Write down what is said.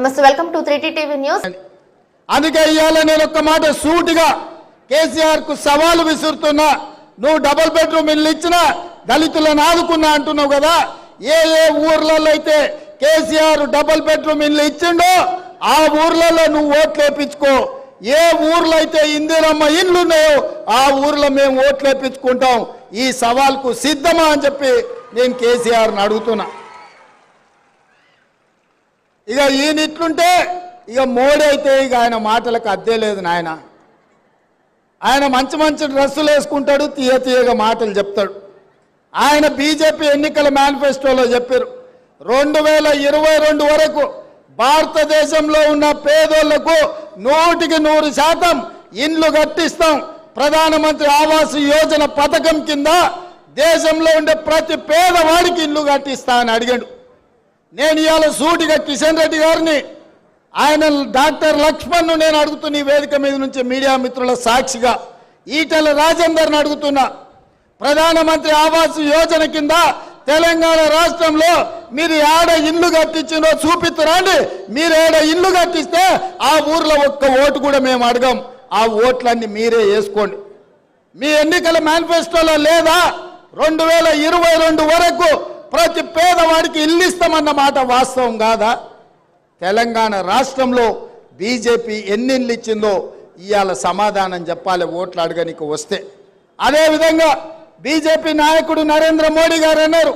నమస్తే welcome to three TV news అందుకే ఇవాళ నేను ఒక్క మాట సూటిగా కేసీఆర్కు సవాలు విసురుతున్నా. నువ్వు డబుల్ బెడ్రూమ్ ఇల్లు ఇచ్చినా దళితులను ఆదుకున్నా అంటున్నావు కదా. ఏ ఏ ఊర్లలో అయితే కేసీఆర్ డబుల్ బెడ్రూమ్ ఇల్లు ఇచ్చిండో ఆ ఊర్లలో నువ్వు ఓట్లు వేపించుకో. ఏ ఊర్లో అయితే ఇందిరమ్మ ఇల్లు ఉన్నాయో ఆ ఊర్లో మేము ఓట్లు వేపించుకుంటాం. ఈ సవాల్కు సిద్ధమా అని చెప్పి నేను కేసీఆర్ని అడుగుతున్నా. ఇక ఈయనట్లుంటే ఇక మోడీ అయితే ఇక ఆయన మాటలకు అద్దే లేదు నాయన. ఆయన మంచి మంచి డ్రెస్సులు వేసుకుంటాడు తీయ తీయగా మాటలు చెప్తాడు. ఆయన బీజేపీ ఎన్నికల మేనిఫెస్టోలో చెప్పారు రెండు వేల ఇరవై రెండు వరకు భారతదేశంలో ఉన్న పేదోళ్ళకు నూటికి నూరు శాతం ఇండ్లు కట్టిస్తాం. ప్రధానమంత్రి ఆవాస్ యోజన పథకం కింద దేశంలో ఉండే ప్రతి పేదవాడికి ఇల్లు కట్టిస్తా అని అడిగాడు. నేను ఇవాళ సూటిగా కిషన్ రెడ్డి గారిని ఆయన డాక్టర్ లక్ష్మణ్ను నేను అడుగుతున్న ఈ వేదిక మీద నుంచి మీడియా మిత్రుల సాక్షిగా ఈటెల రాజేందర్ని అడుగుతున్నా ప్రధానమంత్రి ఆవాస్ యోజన కింద తెలంగాణ రాష్ట్రంలో మీరు ఏడ ఇల్లు కట్టించిందో చూపిస్తురండి మీరు ఏడ ఇల్లు కట్టిస్తే ఆ ఊర్లో ఒక్క ఓటు కూడా మేము అడగం. ఆ ఓట్లన్నీ మీరే వేసుకోండి. మీ ఎన్నికల మేనిఫెస్టోలో లేదా? రెండు వేల ఇరవై రెండు వరకు ప్రతి పేదవాడికి ఇల్లు ఇస్తామన్న మాట వాస్తవం కాదా? తెలంగాణ రాష్ట్రంలో బీజేపీ ఎన్ని ఇల్లు ఇచ్చిందో ఇవాళ సమాధానం చెప్పాలి ఓట్లు అడగనికి వస్తే. అదేవిధంగా బీజేపీ నాయకుడు నరేంద్ర మోడీ గారు అన్నారు